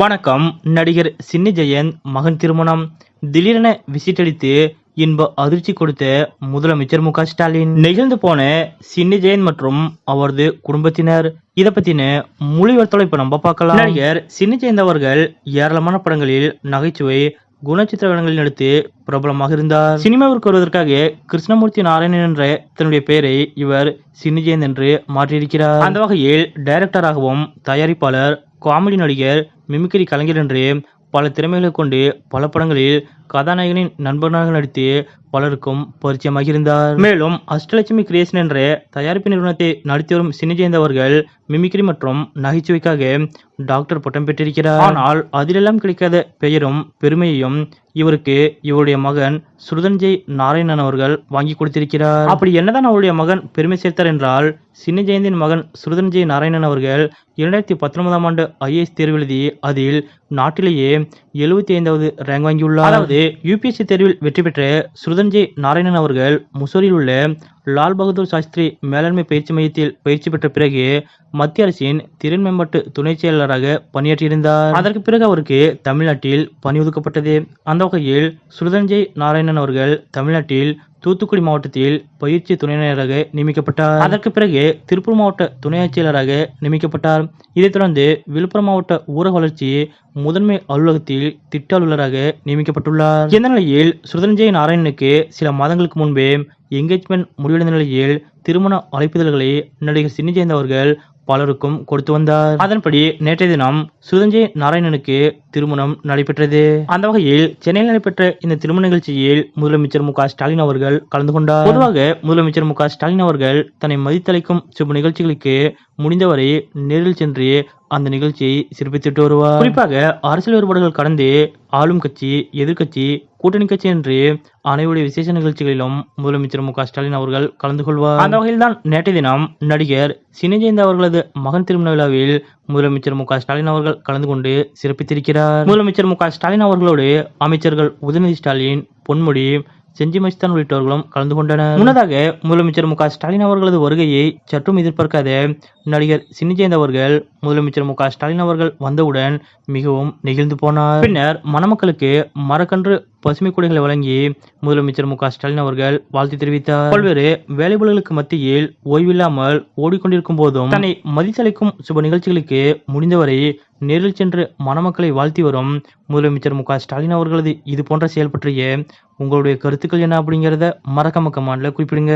வணக்கம். நடிகர் சின்னி ஜெயந்த் மகன் திருமணம். திடீரென விசிட் அடித்து இன்ப அதிர்ச்சி கொடுத்த முதலமைச்சர் மு ஸ்டாலின். நிகழ்ந்து போன சின்னி ஜெயந்த் மற்றும் அவரது குடும்பத்தினர். இத பத்தின மொழிவர்த்தலை இப்ப நம்ம பார்க்கலாம். நடிகர் சின்னி ஜெயந்த் அவர்கள் ஏராளமான படங்களில் நகைச்சுவை குணச்சித்திர வேடங்களில் நடித்து பிரபலமாக இருந்தார். சினிமாவிற்கு வருவதற்காக கிருஷ்ணமூர்த்தி நாராயணன் என்ற தன்னுடைய பெயரை இவர் சின்னி ஜெயந்த் என்று மாற்றியிருக்கிறார். அந்த வகையில் டைரக்டராகவும் தயாரிப்பாளர் காமெடி நடிகர் மிமிக்ரி கலைஞர் என்று பல திறமைகளை கொண்டு பல படங்களில் கதாநாயகனின் நண்பனாக நடித்து பலருக்கும் பரிச்சயமாக இருந்தார் மேலும் அஷ்டலட்சுமி கிரியேஷன் என்ற தயாரிப்பு நிறுவனத்தை நடத்தி வரும் சினிஜெயந்த் அவர்கள் மிமிக்ரி மற்றும் நகைச்சுவைக்காக டாக்டர் பட்டம் பெற்றிருக்கிறார். ஆனால் அதிலெல்லாம் கிடைக்காத பெயரும் பெருமையையும் இவருக்கு இவருடைய மகன் சுருதன்ஜெய் நாராயணன் அவர்கள் வாங்கி கொடுத்திருக்கிறார். அப்படி என்னதான் அவருடைய மகன் பெருமை சேர்த்தார் என்றால் சின்ன ஜெயந்தின் மகன் சுருதன்ஜெய் நாராயணன் அவர்கள் இரண்டாயிரத்தி பத்தொன்பதாம் ஆண்டு ஐஏஎஸ் தேர்வு எழுதி அதில் நாட்டிலேயே எழுபத்தி ஐந்தாவது ரேங்க் வாங்கியுள்ளார். அதாவது யூபிஎஸ்சி தேர்வில் வெற்றி பெற்ற சுருதன்ஜெய் நாராயணன் அவர்கள் முசோரியில் உள்ள லால் பகதூர் சாஸ்திரி மேலாண்மை பயிற்சி மையத்தில் பயிற்சி பெற்ற பிறகு மத்திய அரசின் திறன் மேம்பாட்டு துணை செயலராக பணியாற்றியிருந்தார். அதற்கு பிறகு அவருக்கு தமிழ்நாட்டில் பணி ஒதுக்கப்பட்டது அந்த வகையில் சுருதஞ்சய் நாராயணன் அவர்கள் தமிழ்நாட்டில் தூத்துக்குடி மாவட்டத்தில் பயிற்சி துணைநராக நியமிக்கப்பட்டார். அதற்கு பிறகு திருப்பூர் மாவட்ட துணை ஆட்சியாளராக நியமிக்கப்பட்டார். இதைத் தொடர்ந்து விழுப்புரம் மாவட்ட ஊரக வளர்ச்சி முதன்மை அலுவலகத்தில் திட்ட அலுவலராக நியமிக்கப்பட்டுள்ளார். இந்த நிலையில் சுதஞ்சய் நாராயணனுக்கு சில மாதங்களுக்கு முன்பே என்கேஜ்மெண்ட் முடிவடைந்த நிலையில் திருமண அழைப்புதல்களை நடிகர் சின்னி ஜெயந்த் அவர்கள் பலருக்கும் கொடுத்து வந்தார். அதன்படி நேற்றைய தினம் சுதஞ்சய் நாராயணனுக்கு திருமணம் நடைபெற்றது. அந்த வகையில் சென்னையில் நடைபெற்ற இந்த திருமண நிகழ்ச்சியில் முதலமைச்சர் மு ஸ்டாலின் அவர்கள் கலந்து கொண்டார். பொதுவாக முதலமைச்சர் மு ஸ்டாலின் அவர்கள் தன்னை மதித்தளிக்கும் சுப நிகழ்ச்சிகளுக்கு முடிந்தவரை நேரில் சென்று அந்த நிகழ்ச்சியை சிறப்பித்துட்டு வருவார். குறிப்பாக அரசியல் வேறுபாடுகள் கடந்து ஆளும் கட்சி எதிர்க்கட்சி கூட்டணி கட்சி என்று அனைவருடைய விசேஷ நிகழ்ச்சிகளிலும் முதலமைச்சர் மு ஸ்டாலின் அவர்கள் கலந்து கொள்வார். அந்த வகையில் தான் நேற்றைய தினம் நடிகர் சினஜெயந்த் அவர்களது மகன் திருமண விழாவில் முதலமைச்சர் மு ஸ்டாலின் அவர்கள் கலந்து கொண்டு சிறப்பித்திருக்கிறார். முதலமைச்சர் மு ஸ்டாலின் அவர்களோடு அமைச்சர்கள் உதயநிதி ஸ்டாலின் பொன்முடி செஞ்சி மஸ்தான் உள்ளிட்டவர்களும் கலந்து கொண்டனர். முன்னதாக முதலமைச்சர் மு ஸ்டாலின் அவர்களது வருகையை சற்றும் எதிர்பார்க்காத நடிகர் சின்னிஜெயந்த் அவர்கள் முதலமைச்சர் மு க ஸ்டாலின் அவர்கள் வந்தவுடன் மிகவும் நெகிழ்ந்து போனார். பின்னர் மணமக்களுக்கு மரக்கன்று பசுமை கொடைகளை வழங்கி முதலமைச்சர் மு க ஸ்டாலின் அவர்கள் வாழ்த்து தெரிவித்தார். பல்வேறு வேலைபாடுகளுக்கு மத்தியில் ஓய்வில்லாமல் ஓடிக்கொண்டிருக்கும் போதும் தன்னை மதித்தளிக்கும் சுப நிகழ்ச்சிகளுக்கு முடிந்தவரை நேரில் சென்று மணமக்களை வாழ்த்தி வரும் முதலமைச்சர் மு க ஸ்டாலின் அவர்களது இது போன்ற செயல் பற்றிய உங்களுடைய கருத்துக்கள் என்ன அப்படிங்கிறத மறக்காம கமாண்ட்ல குறிப்பிடுங்க.